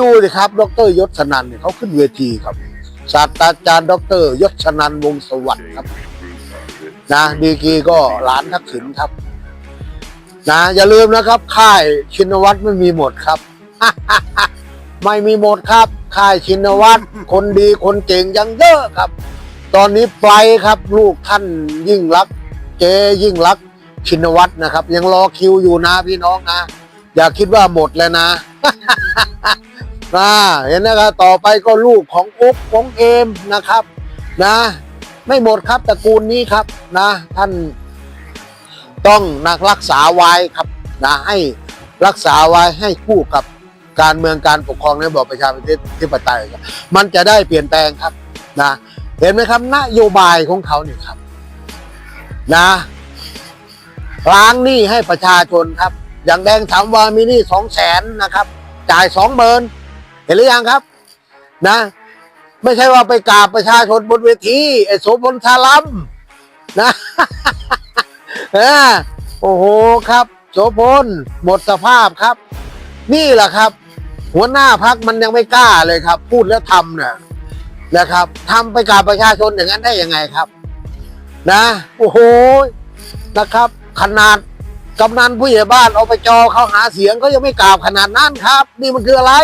ดูสิครับ ดรยศชนันเนี่ยเขาขึ้นเวทีครับศาสตราจารย์ ดรยศชนันวงสวัสดิ์ครับ นะดีกีก็หลานทักษิณครับ นะอย่าลืมนะครับ ค่ายชินวัตรไม่มีหมดครับ ไม่มีหมดครับ ค่ายชินวัตรคนดีคนเก่งยังเยอะครับ ตอนนี้ไปครับ ลูกท่านยิ่งรัก เจยิ่งรักชินวัตรนะครับ ยังรอคิวอยู่นะพี่น้องนะ อย่าคิดว่าหมดแล้วนะนะเห็นนะครับต่อไปก็ลูกของอุ๊บของเอมนะครับ นะ ไม่หมดครับตระกูลนี้ครับนะ ท่านต้องนักรักษาไว้ครับนะให้รักษาไว้ให้คู่กับการเมืองการปกครองในระบอบประชาธิปไตยมันจะได้เปลี่ยนแปลงครับนะเห็นไหมครับนโยบายของเขาเนี่ยครับ นะล้างหนี้ให้ประชาชนครับ อย่างแดงถามว่ามีหนี้สองแสนนะครับ จ่ายสองหมื่นเห็นหรือยังครับ นะ ไม่ใช่ว่าไปกราบประชาชนบนเวทีไอ้โสพลชาลัมนะเออโอ้โหครับ โสพลหมดสภาพครับ นี่แหละครับ หัวหน้าพักมันยังไม่กล้าเลยครับ พูดแล้วทำเนี่ยนะครับทำไปกราบประชาชนอย่างนั้นได้ยังไงครับ นะ โอ้โหนะครับ ขนาด กำนันผู้ใหญ่บ้านอบจเขาหาเสียงเขายังไม่กราบขนาดนั้นครับ นี่มันคืออะไร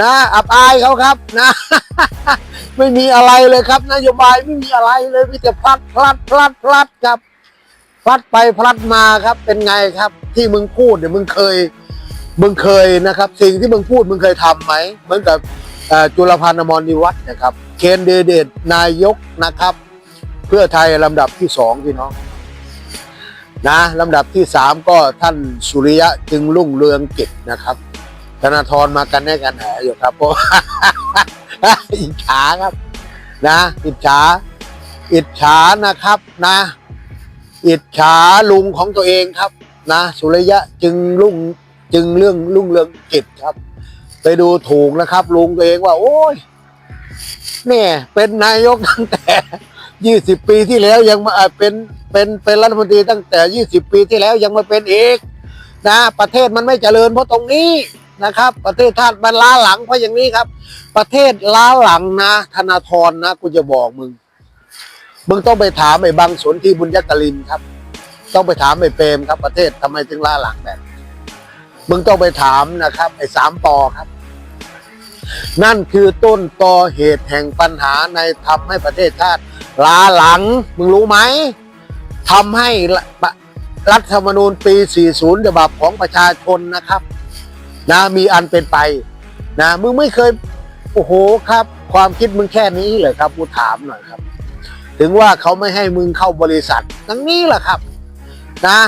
นะอับอายเขาครับนะ ไม่มีอะไรเลยครับ นโยบายไม่มีอะไรเลยมีแต่พลัดพลัดพลัดพลัดครับพลัดไปพลัดมาครับ เป็นไงครับ ที่มึงพูดเนี่ยมึงเคยมึงเคยนะครับ สิ่งที่มึงพูดมึงเคยทำไหมเหมือนกับจุลพันธ์อมรนิวัฒน์นะครับ เคนเดเดตนายกนะครับ เพื่อไทยลำดับที่สองพี่น้อง นะลำดับที่สามก็ท่านสุริยะจึงรุ่งเรืองกิจนะครับ ธนาธรมากันแน่กันแหนอยู่ครับเพราะอิจฉาครับ นะ อิจฉา อิจฉานะครับนะ อิจฉาลุงของตัวเองครับ นะ สุริยะจึงรุ่งจึงเรื่องรุ่งเรืองกิจครับ ไปดูถูกนะครับ ลุงตัวเองว่า โอ้ยแม่เป็นนายกตั้งแต่ยี่สิบปีที่แล้วยังมาเป็น เป็นเป็นรัฐมนตรีตั้งแต่ยี่สิบปีที่แล้วยังมาเป็นอีกนะ ประเทศมันไม่เจริญเพราะตรงนี้นะครับ ประเทศชาติมันล้าหลังเพราะอย่างนี้ครับ ประเทศล้าหลังนะ ธนาธรนะกูจะบอกมึง มึงต้องไปถามไอ้บางสนที่บุญยกลินครับ ต้องไปถามไอ้เปรมครับ ประเทศทำไมถึงล้าหลังแบบมึงต้องไปถามนะครับไอ้สามปอครับ นั่นคือต้นตอเหตุแห่งปัญหาในทำให้ประเทศชาติล้าหลัง มึงรู้ไหม ทำให้รัฐธรรมนูญปี 40 ฉบับของประชาชนนะครับนะมีอันเป็นไปนะมึงไม่เคย โอ้โหครับ ความคิดมึงแค่นี้เลยครับกูถามหน่อยครับ ถึงว่าเขาไม่ให้มึงเข้าบริษัททั้งนี้แหละครับ นะ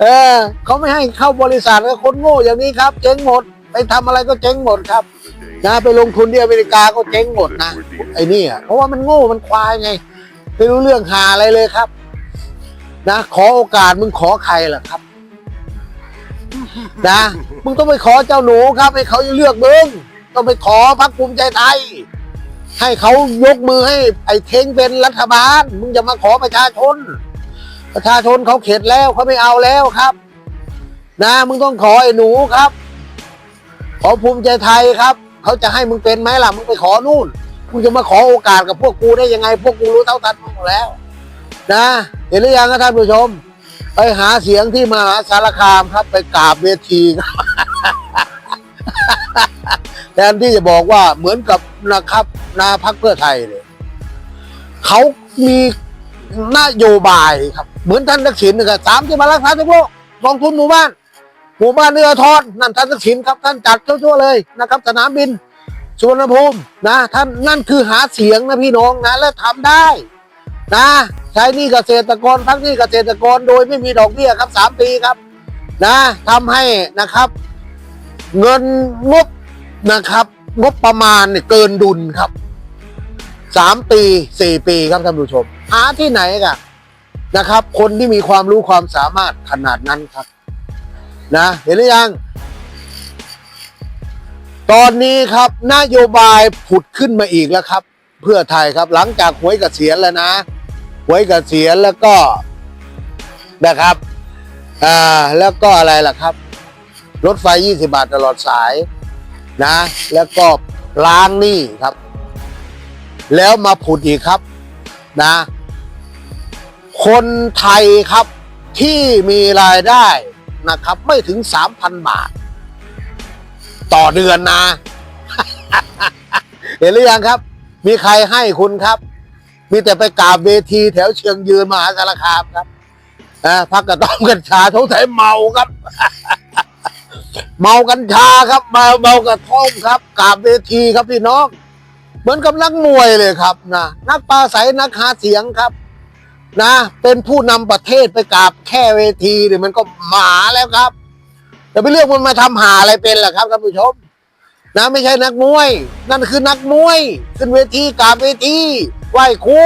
เออเขาไม่ให้เข้าบริษัทก็คนโง่อย่างนี้ครับ เจ๊งหมด ไปทำอะไรก็เจ๊งหมดครับนะไปลงทุนที่อเมริกาก็เจ๊งหมดนะไอ้นี่อะเพราะว่ามันโง่มันควายไง ไม่รู้เรื่องหาอะไรเลยครับ นะขอโอกาสมึงขอใครล่ะครับ นะมึงต้องไปขอเจ้าหนูครับ ให้เขาเลือกมึงต้องไปขอพรรคภูมิใจไทย ให้เขายกมือให้ ไอ้เทงเป็นรัฐบาล มึงจะมาขอประชาชน ประชาชนเขาเข็ดแล้วเขาไม่เอาแล้วครับ นะมึงต้องขอไอ้หนูครับ ขอภูมิใจไทยครับ เขาจะให้มึงเป็นไหมล่ะมึงไปขอนู่น มึงจะมาขอโอกาสกับพวกกูได้ยังไง พวกกูรู้เท่าทันมึงหมดแล้ว นะ เห็นหรือยังครับท่านผู้ชม ไปหาเสียงที่มหาสารคามครับ ไปกราบเวทีแทนที่จะบอกว่าเหมือนกับนะครับนาพักเพื่อไทยเลยเขามีนโยบายครับ เหมือนท่านทักษิณนะครับสามที่มารักษาทุกโลกกองทุนหมู่บ้าน หมู่บ้านเนื้อทอนนั่นท่านทักษิณครับท่านจัดทั่วๆเลยนะครับ สนามบิน สุวรรณภูมินะท่านนั่นคือหาเสียงนะพี่น้องนะ และทำได้นะใช้นี่เกษตรกรพักนี่เกษตรกรโดยไม่มีดอกเบี้ยครับสามปีครับ นะทำให้นะครับ เงินงบนะครับ งบประมาณเนี่ยเกินดุลครับสามปีสี่ปีครับท่านผู้ชม หาที่ไหนกันนะครับ คนที่มีความรู้ความสามารถขนาดนั้นครับ นะ เห็นหรือยัง ตอนนี้ครับนโยบายผุดขึ้นมาอีกแล้วครับ เพื่อไทยครับหลังจากหวยกเกษียณแล้วนะหวยกเกษียณแล้วก็นะครับอ่าแล้วก็อะไรล่ะครับ รถไฟ 20 บาทตลอดสายนะ แล้วก็ล้างหนี้ครับ แล้วมาผุดอีกครับนะ คนไทยครับที่มีรายได้นะครับ ไม่ถึงสามพันบาท ต่อเดือนนะ เห็นหรือยังครับ มีใครให้คุณครับ มีแต่ไปกราบเวทีแถวเชียงยืนมหาสารคามครับอ่าพักกระต้อมกัญชาสงสัยเมาครับ เมากัญชาครับเมาเมากระท่อมครับกราบเวทีครับพี่น้อง เหมือนกับนักมวยเลยครับนะนักปราศัยนักหาเสียงครับนะ เป็นผู้นำประเทศไปกราบแค่เวทีเนี่ยมันก็หมาแล้วครับ แต่ไปเรื่องมันมาทำหาอะไรเป็นล่ะครับท่านผู้ชม นะไม่ใช่นักมวย นั่นคือนักมวย ขึ้นเวทีกราบเวทีไหว้ครู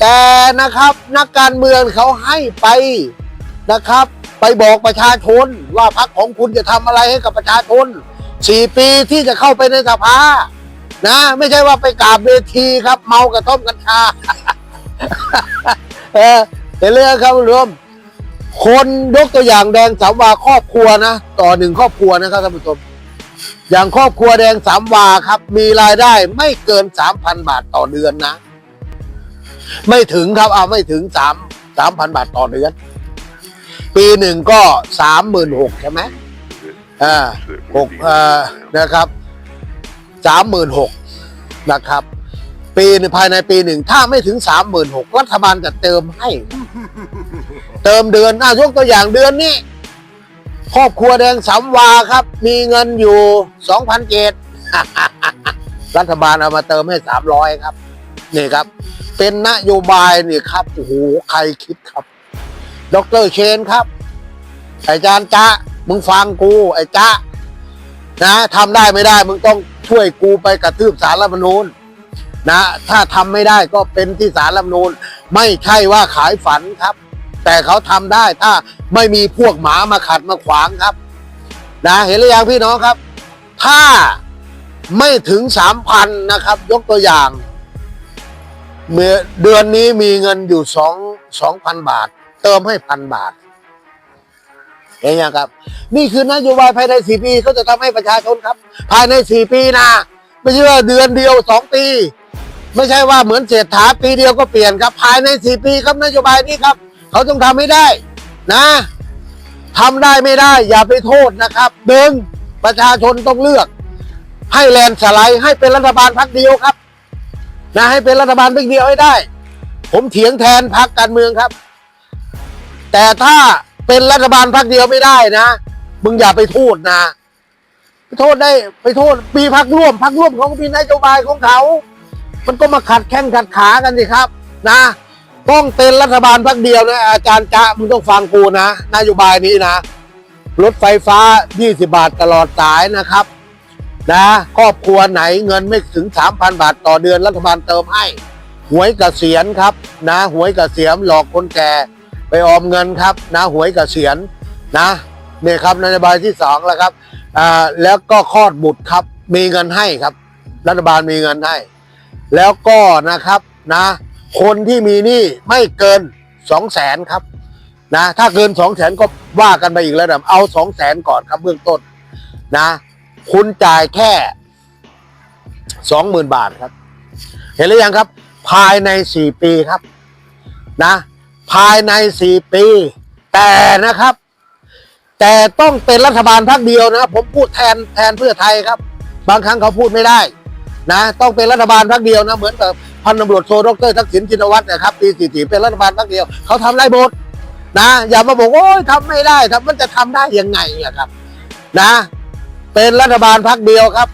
แต่นะครับนักการเมืองเขาให้ไปนะครับ ไปบอกประชาชนว่าพรรคของคุณจะทำอะไรให้กับประชาชนสี่ปีที่จะเข้าไปในสภานะ ไม่ใช่ว่าไปกราบเวทีครับ เมากระท่อมกัญชาเออเห็นเลยครับคุณผู้ชม คนยกตัวอย่างแดงสามวาครอบครัวนะ ต่อหนึ่งครอบครัวนะครับท่านผู้ชมอย่างครอบครัวแดงสามวาครับ มีรายได้ไม่เกินสามพันบาทต่อเดือนนะ ไม่ถึงครับเอาไม่ถึงสามสามพันบาทต่อเดือน ปีหนึ่งก็สามหมื่นหกใช่ไหมอ่าหกอ่อนะครับสามหมื่นหกนะครับ ปีหนึ่งภายในปีหนึ่งถ้าไม่ถึงสามหมื่นหกรัฐบาลจะเติมให้ เติมเดือนอะยกตัวอย่างเดือนนี้ ครอบครัวแดงสามวาครับ มีเงินอยู่สองพันเจ็ดรัฐบาลเอามาเติมให้สามร้อยครับ นี่ครับ เป็นนโยบายนี่ครับโอ้โหใครคิดครับดรเชนครับไอาจารย์จ๊ะมึงฟังกู ไอ้จ๊ะนะทำได้ไม่ได้ มึงต้องช่วยกูไปกระทืบสารรัฐมนูญนะ ถ้าทำไม่ได้ก็เป็นที่สารรัฐมนูญ ไม่ใช่ว่าขายฝันครับ แต่เขาทำได้ถ้าไม่มีพวกหมามาขัดมาขวางครับ นะเห็นหรือยังพี่น้องครับ ถ้าไม่ถึงสามพันนะครับ ยกตัวอย่างเมื่อเดือนนี้มีเงินอยู่สองสองพันบาท เติมให้พันบาทเห็นยังครับ นี่คือนโยบายภายในสี่ปีเขาจะทำให้ประชาชนครับ ภายในสี่ปีนะไม่ใช่ว่าเดือนเดียวสองปี ไม่ใช่ว่าเหมือนเศรษฐาปีเดียวก็เปลี่ยนครับ ภายในสี่ปีครับนโยบายนี้ครับ เขาต้องทำให้ได้นะทำได้ไม่ได้อย่าไปโทษนะครับหนึ่งประชาชนต้องเลือก ให้แลนสไลด์ให้เป็นรัฐบาลพักเดียวครับนะให้เป็นรัฐบาลพักเดียวให้ได้ ผมเถียงแทนพักการเมืองครับ แต่ถ้าเป็นรัฐบาลพักเดียวไม่ได้นะมึงอย่าไปโทษนะไปโทษได้ไปโทษมีพักร่วมพักร่วมเขาก็มีนโยบายของเขา มันก็มาขัดแข้งขัดขากันสิครับ นะ ต้องเป็นรัฐบาลพักเดียวนะ อาจารย์จ๊ะมึงต้องฟังกูนะ นโยบายนี้นะ รถไฟฟ้า 20 บาทตลอดสายนะครับ นะครอบครัวไหนเงินไม่ถึง 3,000 บาทต่อเดือนรัฐบาลเติมให้ หวยเกษียณครับ นะ หวยเกษียณหลอกคนแก่ไปออมเงินครับ นะหวยเกษียณนะนี่ครับนโยบายที่สองแล้วครับอ่าแล้วก็คลอดบุตรครับ มีเงินให้ครับ รัฐบาลมีเงินให้ แล้วก็นะครับนะ คนที่มีหนี้ไม่เกินสองแสนครับนะถ้าเกินสองแสนก็ว่ากันไปอีกระดับเอาสองแสนก่อนครับเบื้องต้นนะคุณจ่ายแค่สองหมื่นบาทครับ เห็นหรือยังครับ ภายในสี่ปีครับนะภายในสี่ปี แต่นะครับ แต่ต้องเป็นรัฐบาลพักเดียวนะ ผมพูดแทนแทนเพื่อไทยครับ บางครั้งเขาพูดไม่ได้ นะต้องเป็นรัฐบาลพักเดียวนะเหมือนกับพันตำรวจโทดรทักษิณชินวัตรนะครับปีสี่สี่เป็นรัฐบาลพักเดียวเขาทำไรหมดนะ อย่ามาบอกว่าโอ้ยทำไม่ได้ทำมันจะทำได้ยังไงอะครับ นะ เป็นรัฐบาลพักเดียวครับ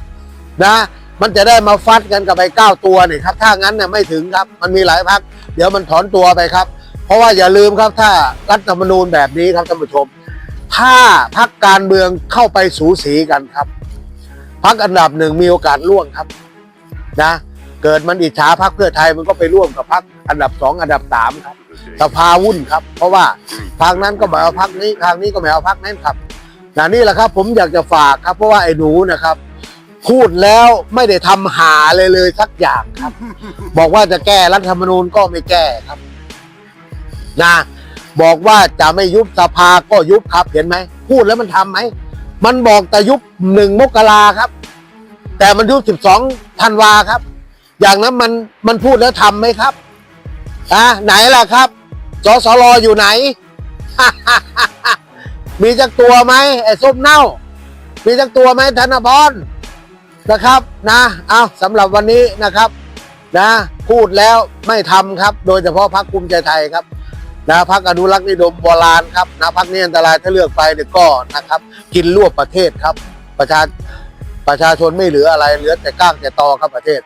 นะ มันจะได้มาฟัดกันกับไปเก้าตัวนี่ครับ ถ้างั้นเนี่ยไม่ถึงครับ มันมีหลายพักเดี๋ยวมันถอนตัวไปครับ เพราะว่าอย่าลืมครับ ถ้ารัฐธรรมนูญแบบนี้ครับท่านผู้ชม ถ้าพักการเมืองเข้าไปสูสีกันครับพักอันดับหนึ่งมีโอกาสล่วงครับ นะเกิดมันอิจฉาพักเพื่อไทยมันก็ไปร่วมกับพักอันดับสองอันดับสามครับสภาวุ่นครับ เพราะว่าทางนั้นก็ไม่เอาพักนี้ทางนี้ก็ไม่เอาพักนั้นครับนะนี่แหละครับ ผมอยากจะฝากครับ เพราะว่าไอ้หนูนะครับ พูดแล้วไม่ได้ทำหาเลยเลยสักอย่างครับ บอกว่าจะแก้รัฐธรรมนูญก็ไม่แก้ครับ นะบอกว่าจะไม่ยุบสภาก็ยุบครับ เห็นไหมพูดแล้วมันทำไหมมันบอกแต่ยุบหนึ่งมกราครับ แต่มันยุบสิบสอง ธันวาครับ อย่างนั้นมันมันพูดแล้วทำไหมครับอะไหนล่ะครับสสรออยู่ไหน มีจักตัวไหมไอ้ส้มเน่า มีจักตัวไหมธนพรนะครับนะเอาสำหรับวันนี้นะครับ นะพูดแล้วไม่ทำครับ โดยเฉพาะพรรคภูมิใจไทยครับนะพรรคอนุรักษ์นิยมโบราณครับนะพรรคนี้อันตรายถ้าเลือกไปเดี๋ยวก็นะครับ กินรวบประเทศครับ ประชา ประชาชนไม่เหลืออะไรเหลือแต่ก้างแต่ตอครับประเทศ